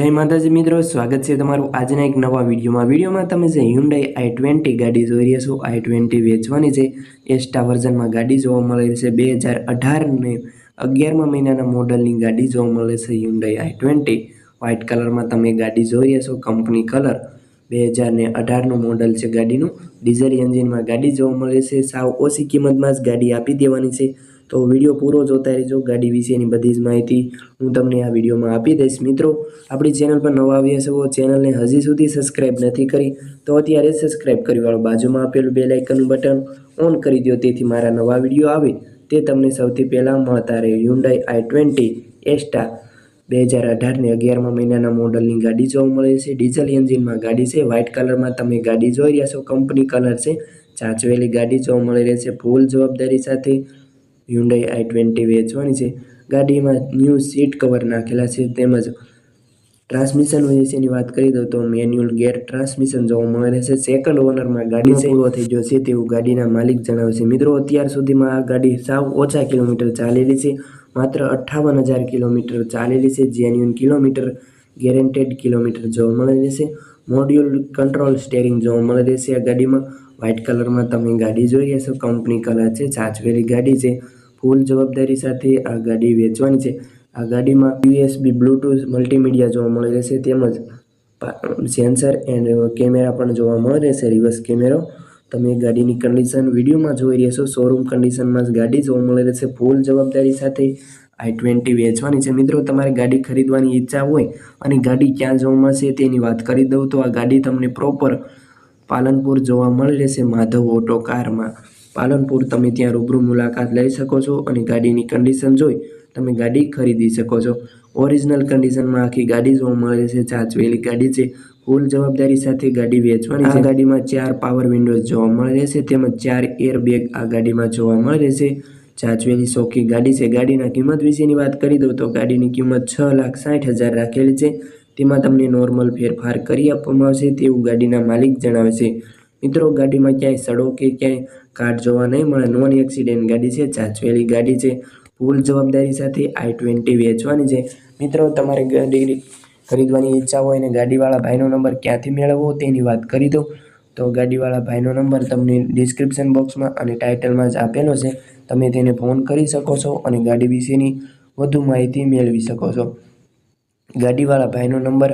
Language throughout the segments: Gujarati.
જય માતાજી મિત્રો, સ્વાગત છે તમારું આજના એક નવા વિડીયોમાં. વિડીયોમાં તમે જે હ્યુન્ડાઈ આઈ ટ્વેન્ટી ગાડી જોઈ રહ્યા છો આઈ ટ્વેન્ટી વેચવાની છે, એસ્ટા વર્ઝનમાં ગાડી જોવા મળે છે. બે હજાર અઢારને અગિયારમા મહિનાના મોડલની ગાડી જોવા મળે છે હ્યુન્ડાઈ આઈ ટ્વેન્ટી વ્હાઇટ કલરમાં તમે ગાડી જોઈ રહ્યા છો કંપની કલર બે હજાર ને અઢારનું મોડલ છે ગાડીનું. ડીઝલ એન્જિનમાં ગાડી જોવા મળે છે. સાવ ઓછી કિંમતમાં જ ગાડી આપી દેવાની છે. તો વીડિયો પૂરો જોતા રહેજો. ગાડી વિશેની બધી જ માહિતી હું તમને આ વિડીયોમાં આપી દઈશ. મિત્રો, આપણી ચેનલ પર નવા આવ્યા છો, ચેનલને હજી સુધી સબસ્ક્રાઈબ નથી કરી, તો અત્યારે સબસ્ક્રાઈબ કરી વાળો બાજુમાં આપેલું બે લાઇકનનું બટન ઓન કરી દો તેથી મારા નવા વીડિયો આવે તે તમને સૌથી પહેલાં મળતા રહે હ્યુન્ડાઈ આઈ ટ્વેન્ટી એસ્ટા બે હજાર અઢારની અગિયારમાં મહિનાના મોડલની ગાડી જોવા મળે છે. ડીઝલ એન્જિનમાં ગાડી છે, વ્હાઇટ કલરમાં તમે ગાડી જોઈ રહ્યા છો. કંપની કલર છે ચાચવેલી ગાડી જોવા મળી રહી છે. ફૂલ જવાબદારી સાથે હ્યુન્ડાઈ આઈ ટ્વેન્ટી વેચવાની છે. ગાડીમાં ન્યૂ સીટ કવર નાખેલા છે તેમજ ટ્રાન્સમિશન વિશેની વાત કરી દઉં તો મેન્યુઅલ ગેર ટ્રાન્સમિશન જોવા મળે છે. સેકન્ડ ઓનરમાં ગાડી પૂરો થઈ ગયો છે તેવું ગાડીના માલિક જણાવશે મિત્રો, અત્યાર સુધીમાં આ ગાડી સાવ ઓછા કિલોમીટર ચાલેલી છે. માત્ર અઠ્ઠાવન હજાર કિલોમીટર ચાલેલી છે. જેન્યુઅન કિલોમીટર ગેરેન્ટેડ કિલોમીટર જોવા મળે રહેશે. મોડ્યુલ કંટ્રોલ સ્ટેરિંગ જોવા મળે રહેશે આ ગાડીમાં. વ્હાઇટ કલરમાં તમે ગાડી જોઈ છો. કંપની કલર છે. સાચવેલી ગાડી છે. ફૂલ જવાબદારી સાથે આ ગાડી વેચવાની છે. આ ગાડીમાં યુએસબી, બ્લૂટૂથ, મલ્ટીમીડિયા જોવા મળી રહેશે તેમજ સેન્સર એન્ડ કેમેરા પણ જોવા મળી રહેશે, રિવર્સ કેમેરો. તમે ગાડીની કન્ડિશન વિડીયોમાં જોઈ રહ્યા છો. શોરૂમ કન્ડિશનમાં જ ગાડી જોવા મળી રહેશે ફૂલ જવાબદારી સાથે. આઈ ટ્વેન્ટી વેચવાની છે. મિત્રો, તમારે ગાડી ખરીદવાની ઈચ્છા હોય અને ગાડી ક્યાં જોવા મળશે તેની વાત કરી દઉં તો આ ગાડી તમને પ્રોપર પાલનપુર જોવા મળી રહેશે માધવ ઓટો કારમાં. પાલનપુર તમે ત્યાં રૂબરૂ મુલાકાત લઈ શકો છો અને ગાડીની કન્ડિશન જોઈ તમે ગાડી ખરીદી શકો છો. ઓરિજિનલ કન્ડિશનમાં આખી ગાડી જોવા મળે છે ચાચવેલી ગાડી છે ફૂલ જવાબદારી સાથે ગાડી વેચવાની આ ગાડીમાં ચાર પાવર વિન્ડોઝ જોવા મળે છે તેમજ ચાર એર બેગ આ ગાડીમાં જોવા મળે છે. ચાચવેલી સોખી ગાડી છે. ગાડીના કિંમત વિશેની વાત કરી દઉં તો ગાડીની કિંમત છ લાખ સાઠ હજાર રાખેલી છે. તેમાં તમને નોર્મલ ફેરફાર કરી આપવામાં આવશે તેવું ગાડીના માલિક જણાવે છે. મિત્રો, ગાડીમાં ક્યાંય સડો કે ક્યાંય કાટ જોવા નહીં મળે. નોન એક્સિડેન્ટ ગાડી છે ચાચવેલી ગાડી છે. ફૂલ જવાબદારી સાથે આઈ ટ્વેન્ટી વેચવાની છે. મિત્રો, તમારે ગાડી ખરીદવાની ઈચ્છા હોય અને ગાડીવાળા ભાઈનો નંબર ક્યાંથી મેળવવો તેની વાત કરી દો તો ગાડીવાળા ભાઈનો નંબર તમને ડિસ્ક્રિપ્શન બોક્સમાં અને ટાઇટલમાં જ આપેલો છે. તમે તેને ફોન કરી શકો છો અને ગાડી વિશેની વધુ માહિતી મેળવી શકો છો. ગાડીવાળા ભાઈનો નંબર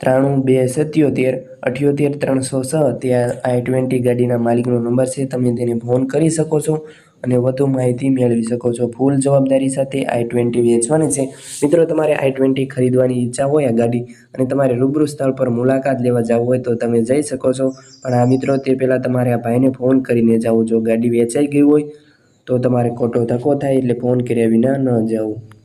ત્રાણું, બે સત્યોતેર, અઠ્યોતેર, ત્રણસો છ. ત્યાં આઈ ટ્વેન્ટી ગાડીના માલિકનો નંબર છે. તમે તેને ફોન કરી શકો છો અને વધુ માહિતી મેળવી શકો છો ફૂલ જવાબદારી સાથે આઈ ટ્વેન્ટી વેચવાની છે. મિત્રો, તમારે આઈ ટ્વેન્ટી ખરીદવાની ઈચ્છા હોય આ ગાડી અને તમારે રૂબરૂ સ્થળ પર મુલાકાત લેવા જવું હોય તો તમે જઈ શકો છો. પણ આ મિત્રો, તે પહેલાં તમારે આ ભાઈને ફોન કરીને જવું. જો ગાડી વેચાઈ ગઈ હોય તો તમારે ખોટો ધક્કો થાય એટલે ફોન કર્યા વિના ન જવું.